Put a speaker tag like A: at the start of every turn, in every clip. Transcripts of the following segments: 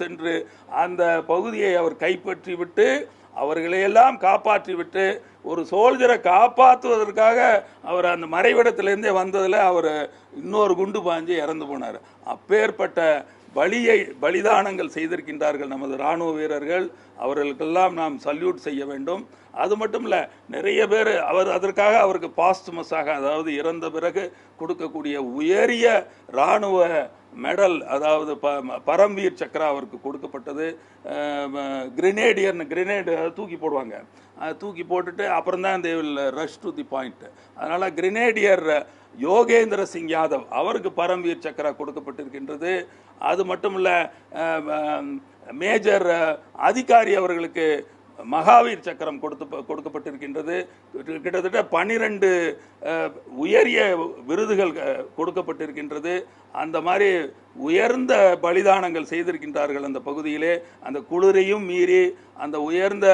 A: சென்று அந்த பகுதியை அவர் கைப்பற்றி விட்டு அவர்களையெல்லாம் காப்பாற்றி விட்டு ஒரு சோல்ஜரை காப்பாற்றுவதற்காக அவர் அந்த மறைவிடத்திலேருந்தே வந்ததில் அவர் இன்னொரு குண்டு பாஞ்சு இறந்து போனார். அப்பேற்பட்ட பலியை பலிதானங்கள் செய்திருக்கின்றார்கள் நமது இராணுவ வீரர்கள். அவர்களுக்கெல்லாம் நாம் சல்யூட் செய்ய வேண்டும். அது மட்டும் இல்லை நிறைய பேர் அவர் அதற்காக அவருக்கு பாஸ்டுமஸாக அதாவது இறந்த பிறகு கொடுக்கக்கூடிய உயரிய இராணுவ மெடல் அதாவது ப பரம்வீர் சக்கரா அவருக்கு கொடுக்கப்பட்டது. கிரினேடியர்னு கிரினேடு தூக்கி போடுவாங்க. அது தூக்கி போட்டுட்டு அப்புறம் தான் they will rush to the point அதனால் கிரினேடியர் யோகேந்திர சிங் யாதவ் அவருக்கு பரம்வீர் சக்கரா கொடுக்கப்பட்டிருக்கின்றது. அது மட்டும் இல்லை மேஜர் அதிகாரி அவர்களுக்கு மகாவீர் சக்கரம் கொடுத்து கொடுக்கப்பட்டிருக்கின்றது. கிட்டத்தட்ட பனிரெண்டு உயரிய விருதுகள் கொடுக்கப்பட்டிருக்கின்றது. அந்த மாதிரி உயர்ந்த பலிதானங்கள் செய்திருக்கின்றார்கள் அந்த பகுதியிலே. அந்த குளிரையும் மீறி அந்த உயர்ந்த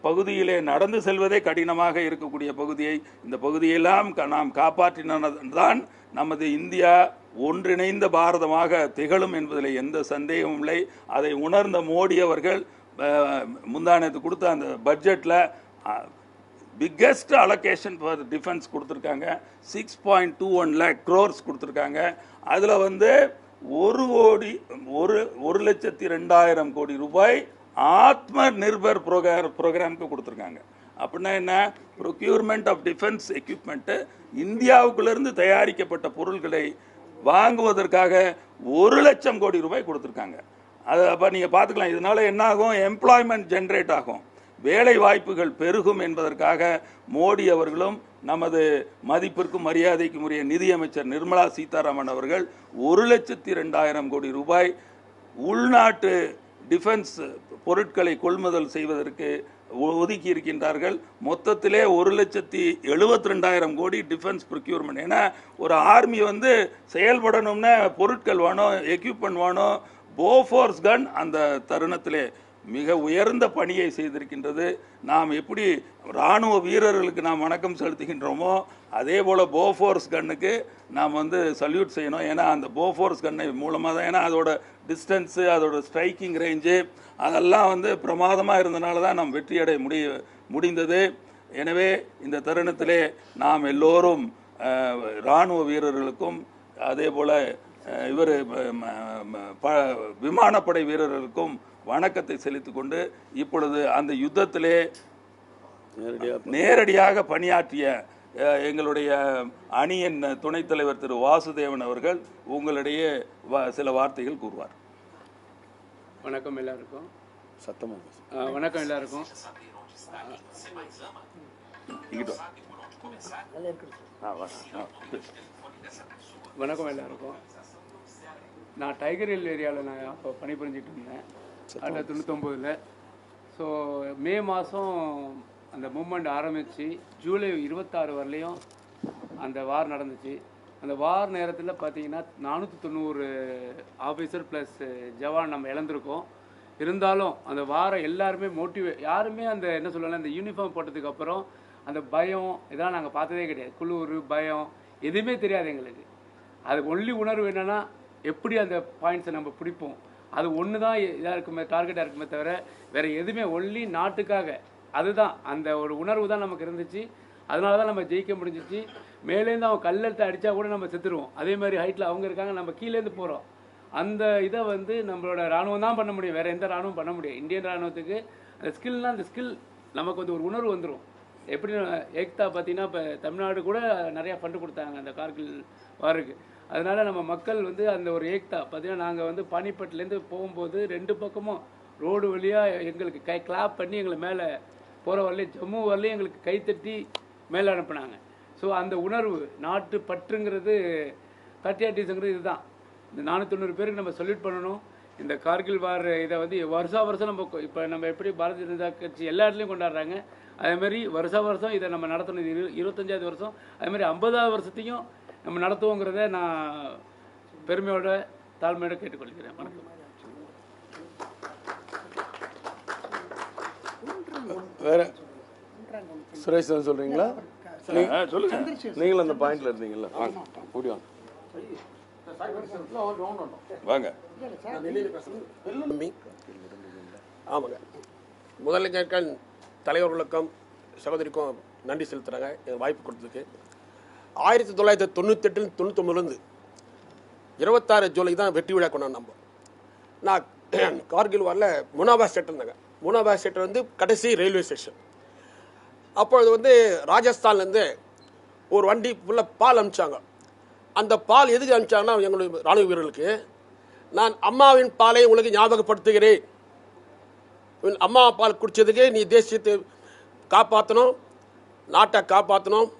A: பகுதியிலே நடந்து செல்வதே கடினமாக இருக்கக்கூடிய பகுதியை இந்த பகுதியெல்லாம் க- நாம் காப்பாற்றினதான் நமது இந்தியா ஒன்றிணைந்த பாரதமாக திகழும் என்பதில் எந்த சந்தேகமும் இல்லை. அதை உணர்ந்த மோடி அவர்கள் முந்தானத்து கொடுத்த அந்த பட்ஜெட்டில் பிக்கெஸ்ட் அலோகேஷன் ஃபார் டிஃபென்ஸ் கொடுத்துருக்காங்க. Six point two one lakh crores கொடுத்துருக்காங்க. அதில் வந்து ஒரு கோடி ஒரு ஒரு லட்சத்தி ரெண்டாயிரம் கோடி ரூபாய் ஆத்ம நிர்பர் ப்ரோக்ராம் ப்ரோக்ராமுக்கு கொடுத்துருக்காங்க. அப்படின்னா என்ன? ப்ரொக்யூர்மெண்ட் ஆஃப் டிஃபென்ஸ் எக்யூப்மெண்ட்டு இந்தியாவுக்குள்ளேருந்து தயாரிக்கப்பட்ட பொருள்களை வாங்குவதற்காக ஒரு லட்சம் கோடி ரூபாய் கொடுத்துருக்காங்க. அது அப்போ நீங்கள் பார்த்துக்கலாம். இதனால என்ன ஆகும் எம்ப்ளாய்மெண்ட் ஜென்ரேட் ஆகும். வேலை வாய்ப்புகள் பெருகும் என்பதற்காக மோடி அவர்களும் நமது மதிப்பிற்கும் மரியாதைக்கும் உரிய நிதியமைச்சர் நிர்மலா சீதாராமன் அவர்கள் ஒரு லட்சத்தி ரெண்டாயிரம் கோடி ரூபாய் உள்நாட்டு டிஃபென்ஸ் பொருட்களை கொள்முதல் செய்வதற்கு ஒ- ஒதுக்கி இருக்கின்றார்கள். மொத்தத்திலே ஒரு லட்சத்தி எழுபத்தி ரெண்டாயிரம் கோடி டிஃபென்ஸ் ப்ரொக்யூர்மெண்ட் ஏன்னா ஒரு ஆர்மி வந்து செயல்படணும்னா பொருட்கள் வேணும் எக்யூப்மெண்ட் வேணும் போஃபோர்ஸ் கன் அந்த தருணத்திலே மிக உயர்ந்த பணியை செய்திருக்கின்றது. நாம் எப்படி இராணுவ வீரர்களுக்கு நாம் வணக்கம் செலுத்துகின்றோமோ அதே போல் போஃபோர்ஸ் கன்னுக்கு நாம் வந்து சல்யூட் செய்யணும். ஏன்னா அந்த போஃபோர்ஸ் கன்னை மூலமாக தான் ஏன்னா அதோட டிஸ்டன்ஸு அதோட ஸ்ட்ரைக்கிங் ரேஞ்சு அதெல்லாம் வந்து பிரமாதமாக இருந்தனால தான் நாம் வெற்றியடைய முடிய முடிந்தது. எனவே இந்த தருணத்திலே நாம் எல்லோரும் இராணுவ வீரர்களுக்கும் அதே போல் இவர் விமானப்படை வீரர்களுக்கும் வணக்கத்தை செலுத்திக் கொண்டு இப்பொழுது அந்த யுத்தத்திலே நேரடியாக பணியாற்றிய எங்களுடைய அணியின் துணைத் தலைவர் திரு வாசுதேவன் அவர்கள் உங்களிடையே வ- சில வார்த்தைகள் கூறுவார்.
B: வணக்கம் எல்லாருக்கும்.
C: சத்தமாக
B: வணக்கம் எல்லாருக்கும். வணக்கம் எல்லாருக்கும். நான் டைகர் ஹில் ஏரியாவில் நான் அப்போ பணிபுரிஞ்சிட்டு இருந்தேன். அதில் தொண்ணூத்தொம்போதில். ஸோ மே மாதம் அந்த மூமெண்ட் ஆரம்பித்து ஜூலை இருபத்தாறு வரலையும் அந்த வார் நடந்துச்சு. அந்த வார் நேரத்தில் பார்த்தீங்கன்னா நானூற்றி தொண்ணூறு ஆஃபீஸர் ப்ளஸ் ஜவான் நம்ம இழந்திருக்கோம். இருந்தாலும் அந்த வாரம் எல்லாருமே மோட்டிவே யாருமே அந்த என்ன சொல்லலாம் அந்த யூனிஃபார்ம் போட்டதுக்கு அப்புறம் அந்த பயம் இதெல்லாம் நாங்கள் பார்த்ததே கிடையாது. குளிர் பயம் எதுவுமே தெரியாது எங்களுக்கு. அது ஒன்லி உணர்வு என்னென்னா எப்படி அந்த பாயிண்ட்ஸை நம்ம பிடிப்போம்? அது ஒன்று தான் இதாக இருக்குமே டார்கெட்டாக இருக்குமே தவிர வேறு எதுவுமே ஒன்லி நாட்டுக்காக. அதுதான் அந்த ஒரு உணர்வு தான் நமக்கு இருந்துச்சு. அதனால தான் நம்ம ஜெயிக்க முடிஞ்சிச்சு. மேலேருந்து அவன் கல்லெடுத்து அடித்தா கூட நம்ம செத்துருவோம். அதே மாதிரி ஹைட்டில் அவங்க இருக்காங்க நம்ம கீழேருந்து போகிறோம் அந்த இதை வந்து நம்மளோட ராணுவம் தான் பண்ண முடியும். வேறு எந்த ராணுவம் பண்ண முடியும் இந்தியன் ராணுவத்துக்கு அந்த ஸ்கில்னால் அந்த ஸ்கில் நமக்கு வந்து ஒரு உணர்வு வந்துடும் எப்படி ஏக்தா பார்த்தீங்கன்னா இப்போ தமிழ்நாடு கூட நிறையா ஃபண்டு கொடுத்தாங்க அந்த கார்கில் வாருக்கு. அதனால நம்ம மக்கள் வந்து அந்த ஒரு ஏக்தா. பார்த்தீங்கன்னா நாங்கள் வந்து பானிபட்லேருந்து போகும்போது ரெண்டு பக்கமும் ரோடு வழியாக எங்களுக்கு கை கிளாப் பண்ணி எங்களை மேலே போகிற வரலையும் ஜம்மு வரலையும் எங்களுக்கு கைத்தட்டி மேலே அனுப்புனாங்க. ஸோ அந்த உணர்வு நாட்டு பற்றுங்கிறது பேட்ரியாட்டிசங்கிறது இதுதான். இந்த நானூற்றி பேருக்கு நம்ம சொல்யூட் பண்ணணும். இந்த கார்கில் வார் இதை வந்து வருஷா வருஷம் நம்ம இப்போ நம்ம எப்படி பாரதிய ஜனதா கட்சி எல்லா இடத்துலையும் கொண்டாடுறாங்க. அதேமாதிரி வருஷா வருஷம் இதை நம்ம நடத்தணும். இது இரு இருபத்தஞ்சாவது வருஷம். அதேமாதிரி ஐம்பதாவது வருஷத்தையும் நம்ம நடத்துவோங்கிறத நான் பெருமையோட தாழ்மையோட கேட்டுக்கொள்கிறேன். வணக்கம்.
C: வேற சுரேஷ் தான் சொல்றீங்களா?
A: ஆ, சொல்லுங்க.
C: நீங்களும் அந்த பாயிண்ட்ல இருந்தீங்கல்ல. வாங்க ஓடி வாங்க.
A: வாங்க.
D: ஆமாங்க. கேட்க தலைவர்களுக்கும் சகோதரிக்கும் நன்றி செலுத்துகிறாங்க வாய்ப்பு கொடுத்ததுக்கு. ஆயிரத்தி தொள்ளாயிரத்தி தொண்ணூத்தெட்டு தொண்ணூத்தொம்பதுலேருந்து இருபத்தாறு ஜூலை தான் வெற்றி விழா கொண்டாடு நம்ம. நான் கார்கில் வாரில் முனாபா ஸ்டேட் இருந்தாங்க. முனாபா ஸ்டேட் வந்து கடைசி ரயில்வே ஸ்டேஷன். அப்பொழுது வந்து ராஜஸ்தான்லேருந்து ஒரு வண்டி ஃபுல்லாக பால் அனுப்பிச்சாங்க. அந்த பால் எதுக்கு அனுப்பிச்சாங்கன்னா எங்களுடைய ராணுவ வீரர்களுக்கு நான் அம்மாவின் பாலை உங்களுக்கு ஞாபகப்படுத்துகிறேன். உன் அம்மா பால் குடித்ததுக்கு நீ தேசியத்தை காப்பாற்றணும் நாட்டை காப்பாற்றணும்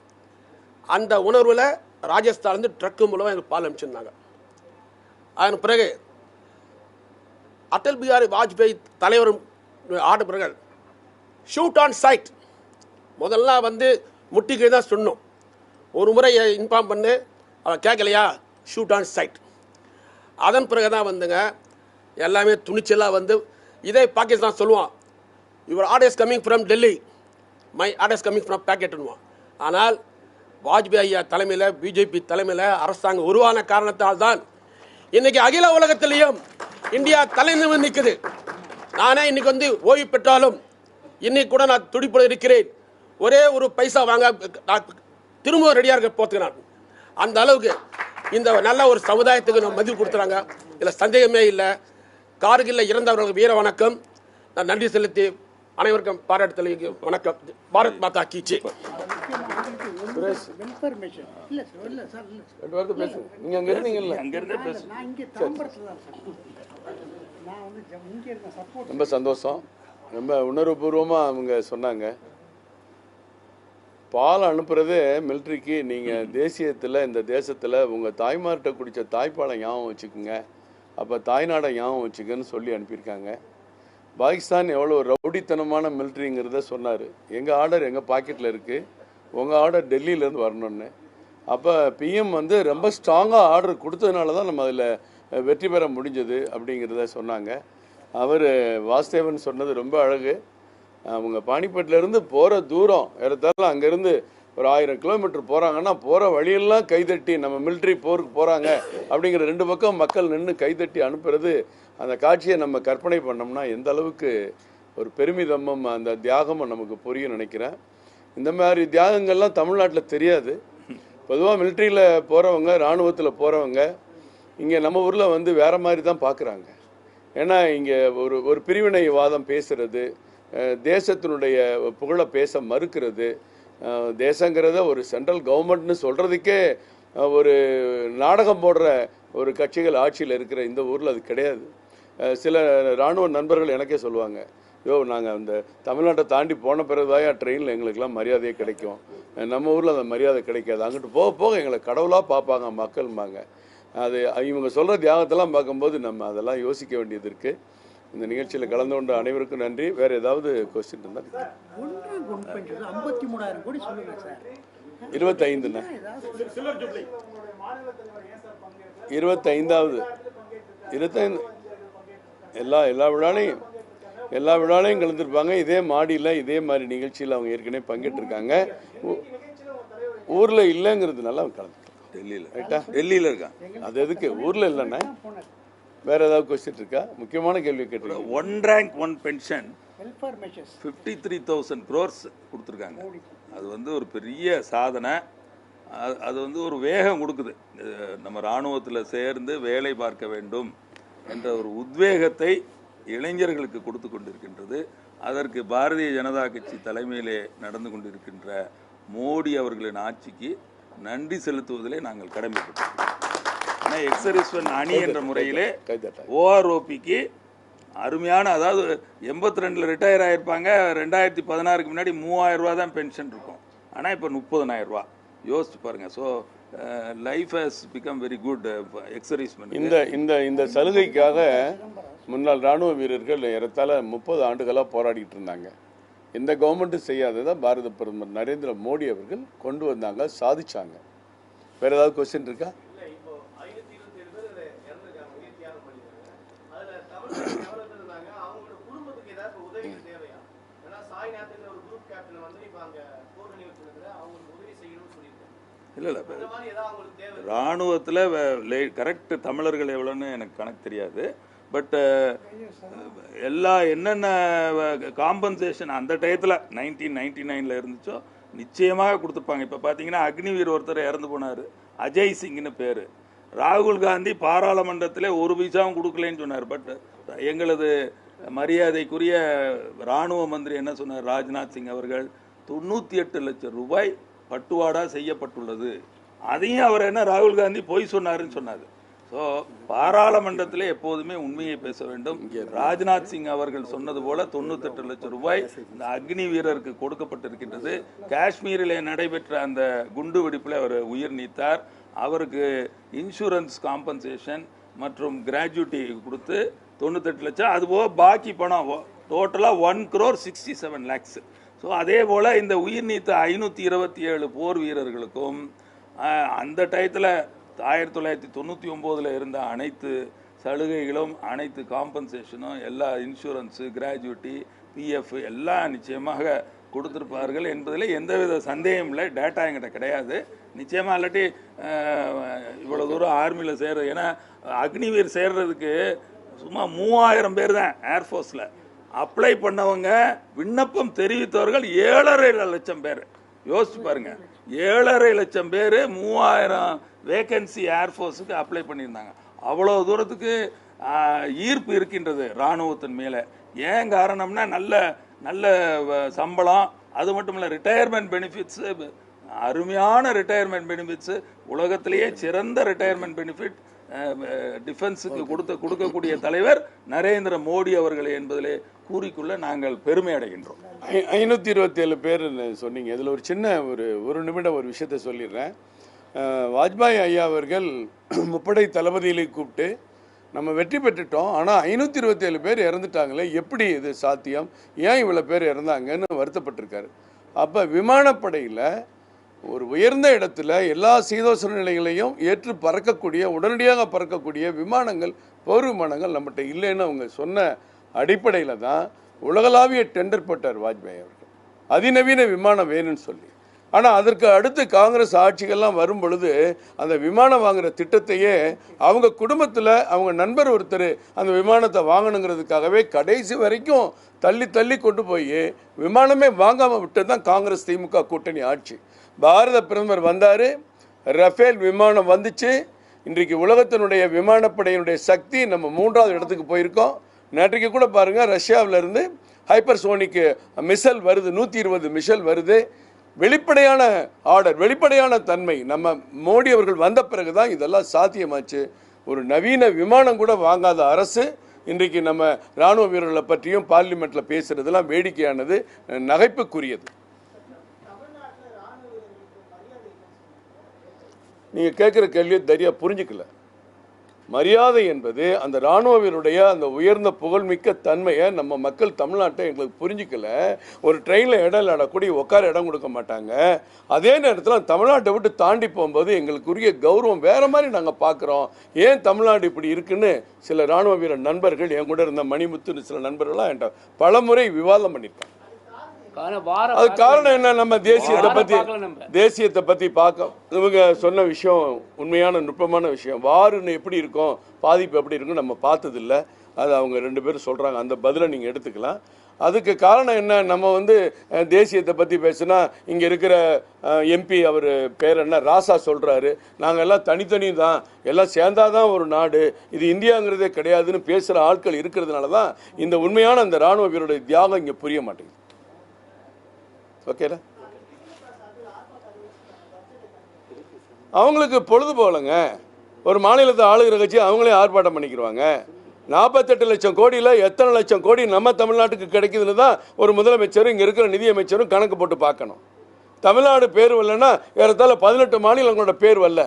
D: அந்த உணர்வில் ராஜஸ்தான்லேருந்து ட்ரக்கு மூலமாக எங்களுக்கு பால் அனுப்பிச்சிருந்தாங்க. அதன் பிறகு அடல் பிஹாரி வாஜ்பாய் தலைவரும் ஆர்டர் பிறகு ஷூட் ஆன் சைட் முதல்ல வந்து முட்டிக்கு தான் சொன்னோம். ஒரு முறை இன்ஃபார்ம் பண்ணு அவன் கேட்கலையா ஷூட் ஆன் சைட் அதன் பிறகு தான் வந்துங்க எல்லாமே துணிச்சலாக வந்து இதே பாகிஸ்தான் சொல்லுவான். Your orders coming from Delhi my orders coming from பேக்கெட்டுன்னுவான் ஆனால் வாஜ்பாய் ஐயா தலைமையில் பிஜேபி தலைமையில் அரசாங்கம் உருவான காரணத்தால் தான் இன்னைக்கு அகில உலகத்திலையும் இந்தியா தலை நிமிர்ந்து நிற்குது நானே இன்னைக்கு வந்து ஓய்வு பெற்றாலும் இன்னைக்கு கூட நான் துடிப்புடன் இருக்கிறேன். ஒரே ஒரு பைசா வாங்க நான் திரும்ப ரெடியாக இருக்க போத்துக்கு நான் அந்த அளவுக்கு இந்த நல்ல ஒரு சமுதாயத்துக்கு நம்ம மதிப்பு கொடுத்துறாங்க. இதில் சந்தேகமே இல்லை. கார்கில்ல இறந்தவர்களுக்கு வீர வணக்கம். நான் நன்றி செலுத்தி அனைவருக்கும் பாராட்டு வணக்கம். பாரத் மாதா கீச்சி
E: இன்ஃபர்மேஷன் இல்லை சார் இல்லை சார் இல்லை சார்
C: ரெண்டு வார்த்தை பேசுங்க நீங்கள் அங்கே இருந்தீங்கல்ல?
A: அங்கிருந்தே பேசு.
E: நான் இங்கே தாம்பரத்தில் தான் சார் நான் வந்து ஜ- இங்கே இருந்தேன் சப்போர்ட்
C: ரொம்ப சந்தோஷம். ரொம்ப உணர்வுபூர்வமாக அவங்க சொன்னாங்க. பால் அனுப்புறது மிலிட்ரிக்கு நீங்கள் தேசியத்தில் இந்த தேசத்தில் உங்கள் தாய்மார்கிட்ட குடித்த தாய்ப்பாலை ஞாபகம் வச்சுக்கோங்க. அப்போ தாய்நாடை ஞாபகம் வச்சுக்கன்னு சொல்லி அனுப்பியிருக்காங்க. பாகிஸ்தான் எவ்வளோ ரவுடித்தனமான மிலிட்ரிங்கிறத சொன்னார். எங்கள் ஆர்டர் எங்கள் பாக்கெட்டில் இருக்குது உங்கள் ஆர்டர் டெல்லியிலேருந்து வரணும்னு. அப்போ பிஎம் வந்து ரொம்ப ஸ்ட்ராங்காக ஆர்டர் கொடுத்ததுனால தான் நம்ம அதில் வெற்றி பெற முடிஞ்சது அப்படிங்கிறத சொன்னாங்க. அவர் வாசுதேவன் சொன்னது ரொம்ப அழகு. அவங்க பாணிப்பட்டிலேருந்து போகிற தூரம் ஏறத்தாலும் அங்கேருந்து ஒரு ஆயிரம் கிலோமீட்டர் போகிறாங்கன்னா போகிற வழியெல்லாம் கைதட்டி நம்ம மிலிட்ரி போருக்கு போகிறாங்க அப்படிங்கிற ரெண்டு பக்கம் மக்கள் நின்று கைதட்டி அனுப்புறது அந்த காட்சியை நம்ம கற்பனை பண்ணோம்னா எந்த அளவுக்கு ஒரு பெருமிதமும் அந்த தியாகமும் நமக்கு புரியும் நினைக்கிறேன். இந்த மாதிரி தியாகங்கள்லாம் தமிழ்நாட்டில் தெரியாது. பொதுவாக மிலிட்ரியில் போகிறவங்க இராணுவத்தில் போகிறவங்க இங்கே நம்ம ஊரில் வந்து வேற மாதிரி தான் பார்க்குறாங்க ஏன்னா இங்கே ஒரு ஒரு பிரிவினைவாதம் பேசுறது தேசத்தினுடைய புகழை பேச மறுக்கிறது தேசங்கிறத ஒரு சென்ட்ரல் கவர்மெண்ட்னு சொல்கிறதுக்கே ஒரு நாடகம் போடுற ஒரு கட்சிகள் ஆட்சியில் இருக்கிற இந்த ஊரில் அது கிடையாது. சில இராணுவ நண்பர்கள் எனக்கே சொல்லுவாங்க யோ நாங்கள் அந்த தமிழ்நாட்டை தாண்டி போன பிறகுதாயா ட்ரெயினில் எங்களுக்கெல்லாம் மரியாதையே கிடைக்கும். நம்ம ஊரில் அந்த மரியாதை கிடைக்காது. அங்கிட்டு போக போக எங்களை கடவுளாக பார்ப்பாங்க மக்கள்பாங்க அது இவங்க சொல்கிற தியாகத்தெல்லாம் பார்க்கும்போது நம்ம அதெல்லாம் யோசிக்க வேண்டியது இருக்குது இந்த நிகழ்ச்சியில் கலந்து கொண்ட அனைவருக்கும் நன்றி. வேறு ஏதாவது கொஸ்டின் இருந்தால் இருபத்தைந்துண்ணே. இருபத்தைந்தாவது. இருபத்தைந்து எல்லா எல்லா விழாலையும் எல்லா விழாலையும் கலந்துருப்பாங்க. இதே மாடியில் இதே மாதிரி நிகழ்ச்சியில் அவங்க ஏற்கனவே பங்கேற்றிருக்காங்க. ஊர்ல இல்லைங்கிறதுனால அவங்க கலந்து
A: டெல்லியில்.
C: ரைட்டா
A: டெல்லியில் இருக்கான்
C: அது எதுக்கு? ஊர்ல இல்லைண்ணே வேற ஏதாவது கொஸ்டின் இருக்கா? முக்கியமான கேள்வி கேட்டிருக்கீங்க
A: one rank one pension fifty three thousand crores கொடுத்துருக்காங்க. அது வந்து ஒரு பெரிய சாதனை. அது- அது வந்து ஒரு வேகம் கொடுக்குது. நம்ம இராணுவத்தில் சேர்ந்து வேலை பார்க்க வேண்டும் என்ற ஒரு உத்வேகத்தை இளைஞர்களுக்கு கொடுத்து கொண்டிருக்கின்றது. அதற்கு பாரதிய ஜனதா கட்சி தலைமையிலே நடந்து கொண்டிருக்கின்ற மோடி அவர்களின் ஆட்சிக்கு நன்றி செலுத்துவதிலே நாங்கள் கடமைப்பட்டோம் ஆனால் எக்ஸரிஸ்வன் அணி என்ற முறையிலே ஓஆர்ஓபிக்கு அருமையான அதாவது எண்பத்தி ரெண்டில் ரிட்டையர் ஆயிருப்பாங்க ரெண்டாயிரத்தி பதினாறுக்கு முன்னாடி மூவாயிரம் ரூபா தான் பென்ஷன் இருக்கும். ஆனால் இப்போ முப்பதனாயிரம் ரூபா யோசிச்சு பாருங்க. So life has become very good experiment
C: இந்த இந்த இந்த சலுகைக்காக முன்னாள் ராணுவ வீரர்கள் ஏறத்தாழ முப்பது ஆண்டுகளாக போராடிட்டு இருந்தாங்க. எந்த கவர்மெண்ட்டும் செய்யாததை பாரத பிரதமர் நரேந்திர மோடி அவர்கள் கொண்டு வந்தாங்க சாதிச்சாங்க. வேற ஏதாவது கொஸ்டின் இருக்கா?
A: இல்லை இல்லை
F: இந்த
A: இராணுவத்தில் கரெக்ட் தமிழர்கள் எவ்வளோன்னு எனக்கு கணக்கு தெரியாது. பட் uh, எல்லா என்னென்ன காம்பன்சேஷன் அந்த டயத்தில் நைன்டீன் நைன்டி நைனில் இருந்துச்சோ நிச்சயமாக கொடுத்துருப்பாங்க. இப்போ பார்த்தீங்கன்னா அக்னிவீர் ஒருத்தர் இறந்து போனார். அஜய் சிங்னு பேர். ராகுல் காந்தி பாராளுமன்றத்தில் ஒரு பைசாவும் கொடுக்கலன்னு சொன்னார். பட் எங்களது மரியாதைக்குரிய இராணுவ மந்திரி என்ன சொன்னார்? ராஜ்நாத் சிங் அவர்கள் தொண்ணூற்றி எட்டு லட்சம் ரூபாய் பட்டுவாடா செய்யப்பட்டுள்ளது. அதையும் அவர் என்ன ராகுல் காந்தி பொய் சொன்னாருன்னு சொன்னார். ஸோ பாராளுமன்றத்தில் எப்போதுமே உண்மையை பேச வேண்டும். ராஜ்நாத் சிங் அவர்கள் சொன்னது போல தொண்ணூத்தெட்டு லட்சம் ரூபாய் இந்த அக்னி வீரருக்கு கொடுக்கப்பட்டிருக்கின்றது. காஷ்மீரிலே நடைபெற்ற அந்த குண்டு வெடிப்பில் அவர் உயிர் நீத்தார். அவருக்கு இன்சூரன்ஸ் காம்பன்சேஷன் மற்றும் கிராஜுவிட்டி கொடுத்து தொண்ணூத்தெட்டு லட்சம். அதுபோக பாக்கி பணம் டோட்டலாக one crore sixty seven lakhs so அதே போல் இந்த உயிர் நீத்த ஐநூற்றி இருபத்தி ஏழு போர் வீரர்களுக்கும் அந்த டயத்தில் ஆயிரத்தி தொள்ளாயிரத்தி தொண்ணூற்றி ஒம்போதில் இருந்த அனைத்து சலுகைகளும் அனைத்து காம்பன்சேஷனும் எல்லா இன்சூரன்ஸு கிராஜுவிட்டி பிஎஃப் எல்லாம் நிச்சயமாக கொடுத்துருப்பார்கள் என்பதில் எந்தவித சந்தேகம் இல்லை. டேட்டா எங்கிட்ட கிடையாது. நிச்சயமாக இல்லாட்டி இவ்வளோ தூரம் ஆர்மியில் சேர்றது ஏன்னா அக்னிவீர் சேர்றதுக்கு சும்மா மூவாயிரம் பேர் தான் ஏர்ஃபோர்ஸில் அப்ளை பண்ணவங்க விண்ணப்பம் தெரிவித்தவர்கள் ஏழரை லட்சம் பேர். யோசிச்சு பாருங்க. ஏழரை லட்சம் பேர் மூவாயிரம் வேகன்சி ஏர்ஃபோர்ஸுக்கு அப்ளை பண்ணியிருந்தாங்க. அவ்வளோ தூரத்துக்கு ஈர்ப்பு இருக்கின்றது இராணுவத்தின் மேலே. ஏன் காரணம்னா நல்ல நல்ல வ- சம்பளம் அது மட்டும் இல்லை ரிட்டையர்மெண்ட் பெனிஃபிட்ஸு அருமையான ரிட்டையர்மெண்ட் பெனிஃபிட்ஸு உலகத்திலேயே சிறந்த ரிட்டையர்மெண்ட் பெனிஃபிட் டிஃபென்ஸுக்கு கொடுத்த கொடுக்கக்கூடிய தலைவர் நரேந்திர மோடி அவர்கள் என்பதிலே கூறிக்கொள்ள நாங்கள் பெருமை அடைகின்றோம்.
C: ஐ- ஐநூத்தி இருபத்தி ஏழு பேர் சொன்னீங்க. இதில் ஒரு சின்ன ஒரு ஒரு நிமிடம் ஒரு விஷயத்த சொல்லிடுறேன். வாஜ்பாய் ஐயா அவர்கள் முப்படை தளபதிகளை கூப்பிட்டு நம்ம வெற்றி பெற்றுட்டோம் ஆனால் ஐநூற்றி இருபத்தி ஏழு பேர் இறந்துட்டாங்களே எப்படி இது சாத்தியம்? ஏன் இவ்வளோ பேர் இறந்தாங்கன்னு வருத்தப்பட்டிருக்காரு. அப்போ விமானப்படையில் ஒரு உயர்ந்த இடத்துல எல்லா சீதோசன நிலைகளையும் ஏற்று பறக்கக்கூடிய உடனடியாக பறக்கக்கூடிய விமானங்கள் போர் விமானங்கள் நம்மகிட்ட இல்லைன்னு அவங்க சொன்ன அடிப்படையில் தான் உலகளாவிய டெண்டர் போட்டார் வாஜ்பாய் அவர்கள். அதிநவீன விமானம் வேணும்னு சொல்லி. ஆனால் அதற்கு அடுத்து காங்கிரஸ் ஆட்சிகள்லாம் வரும் பொழுது அந்த விமானம் வாங்குகிற திட்டத்தையே அவங்க குடும்பத்தில் அவங்க நண்பர் ஒருத்தர் அந்த விமானத்தை வாங்கணுங்கிறதுக்காகவே கடைசி வரைக்கும் தள்ளி தள்ளி கொண்டு போய் விமானமே வாங்காமல் விட்டது தான் காங்கிரஸ் திமுக கூட்டணி ஆட்சி. பாரத பிரதமர் வந்தார். ரஃபேல் விமானம் வந்துச்சு. இன்றைக்கு உலகத்தினுடைய விமானப்படையினுடைய சக்தி நம்ம மூன்றாவது இடத்துக்கு போயிருக்கோம். நேற்றைக்கு கூட பாருங்கள் ரஷ்யாவிலேருந்து ஹைப்பர்சோனிக்கு மிசல் வருது நூற்றி இருபது மிசல் வருது. வெளிப்படையான ஆர்டர் வெளிப்படையான தன்மை. நம்ம மோடி அவர்கள் வந்த பிறகு தான் இதெல்லாம் சாத்தியமாச்சு. ஒரு நவீன விமானம் கூட வாங்காத அரசு இன்றைக்கு நம்ம ராணுவ வீரர்களை பற்றியும் பார்லிமெண்ட்டில் பேசுகிறதுலாம் வேடிக்கையானது நகைப்புக்குரியது. நீங்கள் கேட்குற கேள்வியை சரியா புரிஞ்சுக்கல. மரியாதை என்பது அந்த இராணுவவினுடைய அந்த உயர்ந்த புகழ்மிக்க தன்மையை நம்ம மக்கள் தமிழ்நாட்டை எங்களுக்கு புரிஞ்சிக்கல. ஒரு ட்ரெயினில் இடம் இல்லாடக்கூடிய உட்கார இடம் கொடுக்க மாட்டாங்க. அதே நேரத்தில் தமிழ்நாட்டை விட்டு தாண்டி போகும்போது எங்களுக்குரிய கௌரவம் வேறு மாதிரி நாங்கள் பார்க்குறோம் ஏன் தமிழ்நாடு இப்படி இருக்குன்னு சில இராணுவ வீரர் நண்பர்கள் என் கூட இருந்த மணிமுத்துன்னு சில நண்பர்கள்லாம் என்கிட்ட பலமுறை விவாதம் பண்ணியிருக்காங்க. அது காரணம் என்ன? நம்ம தேசியத்தை
B: நம்ம.
C: தேசியத்தை பத்தி பார்க்க இவங்க சொன்ன விஷயம் உண்மையான நுட்பமான விஷயம். வாருன்னு எப்படி இருக்கும் பாதிப்பு எப்படி இருக்கும் நம்ம பார்த்ததில்ல. அது அவங்க ரெண்டு பேரும் சொல்றாங்க. அந்த பதிலை நீங்க எடுத்துக்கலாம். அதுக்கு காரணம் என்ன? நம்ம வந்து தேசியத்தை பத்தி பேசினா இங்க இருக்கிற எம்பி அவர் பேர் என்ன? ராசா சொல்றாரு. நாங்க எல்லாம் தனித்தனி தான். எல்லாம் சேர்ந்தாதான் ஒரு நாடு. இது இந்தியாங்கிறதே கிடையாதுன்னு பேசுற ஆட்கள் இருக்கிறதுனால தான் இந்த உண்மையான அந்த ராணுவ வீரருடைய தியாகம் இங்க புரிய மாட்டேங்குது. ஓகேடா அவங்களுக்கு பொழுது போகலைங்க ஒரு மாநிலத்தை ஆளுகிற கட்சி அவங்களே ஆர்ப்பாட்டம் பண்ணிக்கிடுவாங்க நாற்பத்தெட்டு லட்சம் கோடியில் எத்தனை லட்சம் கோடி நம்ம தமிழ்நாட்டுக்கு கிடைக்குதுன்னு தான் ஒரு முதலமைச்சரும் இங்கே இருக்கிற நிதியமைச்சரும் கணக்கு போட்டு பார்க்கணும். தமிழ்நாடு பேர் வரலன்னா ஏறத்தாழ பதினெட்டு மாநிலங்களோட பேர் வரல.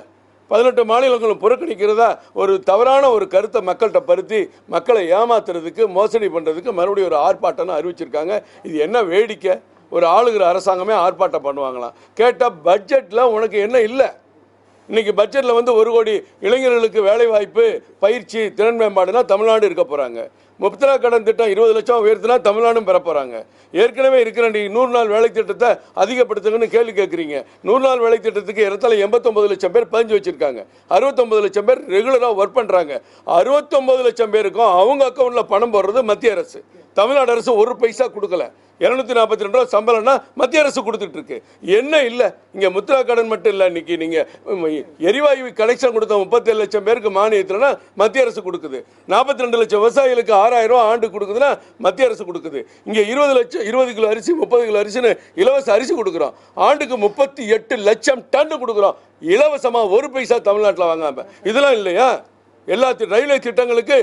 C: பதினெட்டு மாநிலங்களும் புறக்கணிக்கிறதா ஒரு தவறான ஒரு கருத்தை மக்கள்கிட்ட பருத்தி மக்களை ஏமாத்துறதுக்கு மோசடி பண்ணுறதுக்கு மறுபடியும் ஒரு ஆர்ப்பாட்டம்னு அறிவிச்சிருக்காங்க. இது என்ன வேடிக்கை? ஒரு ஆளுகிற அரசாங்கமே ஆர்ப்பாட்டம் பண்ணுவாங்களாம். கேட்டால் பட்ஜெட்டில் உனக்கு என்ன இல்லை? இன்னைக்கு பட்ஜெட்டில் வந்து ஒரு கோடி இளைஞர்களுக்கு வேலைவாய்ப்பு பயிற்சி திறன் மேம்பாடுனா தமிழ்நாடு இருக்க போகிறாங்க முப்தலா கடன் திட்டம் இருபது லட்சம் உயர்த்தினா தமிழ்நாடும் பெற போகிறாங்க ஏற்கனவே இருக்கிற நீ நூறு நாள் வேலை திட்டத்தை அதிகப்படுத்துங்கன்னு கேள்வி கேட்குறீங்க நூறு நாள் வேலை திட்டத்துக்கு இடத்துல எண்பத்தொம்பது லட்சம் பேர் பதிஞ்சு வச்சிருக்காங்க. அறுபத்தொம்பது லட்சம் பேர் ரெகுலராக ஒர்க் பண்ணுறாங்க அறுபத்தொம்பது லட்சம் பேருக்கும் அவங்க அக்கௌண்ட்டில் பணம் போடுறது மத்திய அரசு. தமிழ்நாடு அரசு ஒரு பைசா கொடுக்கல. இரநூத்தி நாற்பத்தி ரெண்டு ரூபா சம்பளம்னா மத்திய அரசு கொடுத்துட்டு இருக்கு. என்ன இல்லை? இங்கே முத்ரா கடன் மட்டும் இல்லை இன்னைக்கு. நீங்கள் எரிவாயு கனெக்ஷன் கொடுத்த முப்பத்தேழு லட்சம் பேருக்கு மானியத்தில்னா மத்திய அரசு கொடுக்குது. நாற்பத்தி ரெண்டு லட்சம் விவசாயிகளுக்கு ஆறாயிரம் ரூபா ஆண்டு கொடுக்குதுன்னா மத்திய அரசு கொடுக்குது. இங்கே இருபது லட்சம் இருபது கிலோ அரிசி முப்பது கிலோ அரிசின்னு இலவச அரிசி கொடுக்குறோம். ஆண்டுக்கு முப்பத்தி எட்டு லட்சம் டன் கொடுக்குறோம். இலவசமாக ஒரு பைசா தமிழ்நாட்டில் வாங்காம. இதெல்லாம் இல்லையா? எல்லா ரயில்வே திட்டங்களுக்கு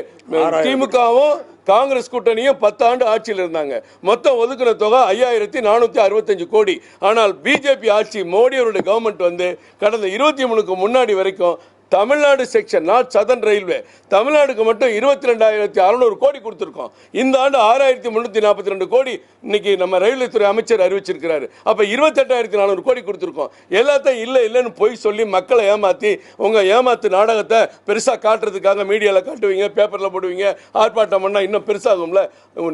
C: திமுகவும் காங்கிரஸ் கூட்டணியும் பத்து ஆண்டு ஆட்சியில் இருந்தாங்க. மொத்தம் ஒதுக்கின தொகை ஐயாயிரத்தி நானூற்றி அறுபத்தஞ்சு கோடி. ஆனால் பிஜேபி ஆட்சி மோடியோருடைய கவர்மெண்ட் வந்து கடந்த இருபத்தி மூணுக்கு முன்னாடி வரைக்கும் Tamil Nadu section not southern railway தமிழ்நாடுக்கு மட்டும் இருபத்தி ரெண்டாயிரத்தி அறநூறு கோடி கொடுத்துருக்கோம். இந்த ஆண்டு ஆறாயிரத்தி முந்நூற்றி நாற்பத்தி ரெண்டு கோடி இன்னைக்கு நம்ம ரயில்வே துறை அமைச்சர் அறிவிச்சிருக்கிறாரு. அப்போ இருபத்தெட்டாயிரத்தி நானூறு கோடி கொடுத்துருக்கோம். எல்லாத்தையும் இல்லை இல்லைன்னு பொய் சொல்லி மக்களை ஏமாற்றி உங்கள் ஏமாத்து நாடகத்தை பெருசாக காட்டுறதுக்காக மீடியாவில் காட்டுவீங்க பேப்பரில் போடுவீங்க ஆர்ப்பாட்டம் பண்ணால் இன்னும் பெருசாகும்ல.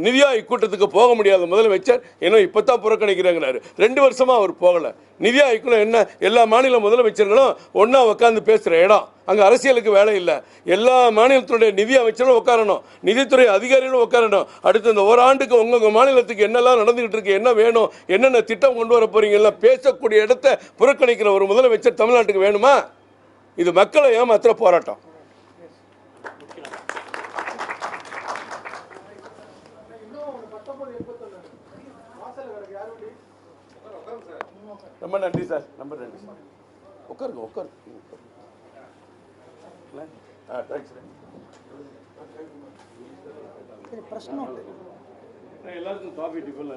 C: நிதி ஆயோக் கூட்டத்துக்கு போக முடியாத முதலமைச்சர் இன்னும் இப்போ தான் புறக்கணிக்கிறாங்கிறாரு. ரெண்டு வருஷமாக அவர் போகலை. நிதி ஆயோக்குள்ள என்ன எல்லா மாநில முதலமைச்சர்களும் ஒன்றா உட்காந்து பேசுகிற இடம். அங்கே அரசியலுக்கு வேலை இல்லை. எல்லா மாநிலத்தினுடைய நிதி அமைச்சரும் உட்காரணும். நிதித்துறை அதிகாரிகளும் உட்காரணும். அடுத்த இந்த ஒரு ஆண்டுக்கு உங்கள் மாநிலத்துக்கு என்னெல்லாம் நடந்துகிட்டு இருக்கு என்ன வேணும் என்னென்ன திட்டம் கொண்டு வர போறீங்க எல்லாம் பேசக்கூடிய இடத்த புறக்கணிக்கிற ஒரு முதலமைச்சர் தமிழ்நாட்டுக்கு வேணுமா? இது மக்களை ஏமாத்துற போராட்டம். ரொம்ப நன்றி சார். ரொம்ப நன்றி சார். உட்காருங்க உட்காருங்க. ஆ தேங்க்ஸ்
E: பிரச்சனை
C: எல்லாருக்கும் காஃபி டிஃபன்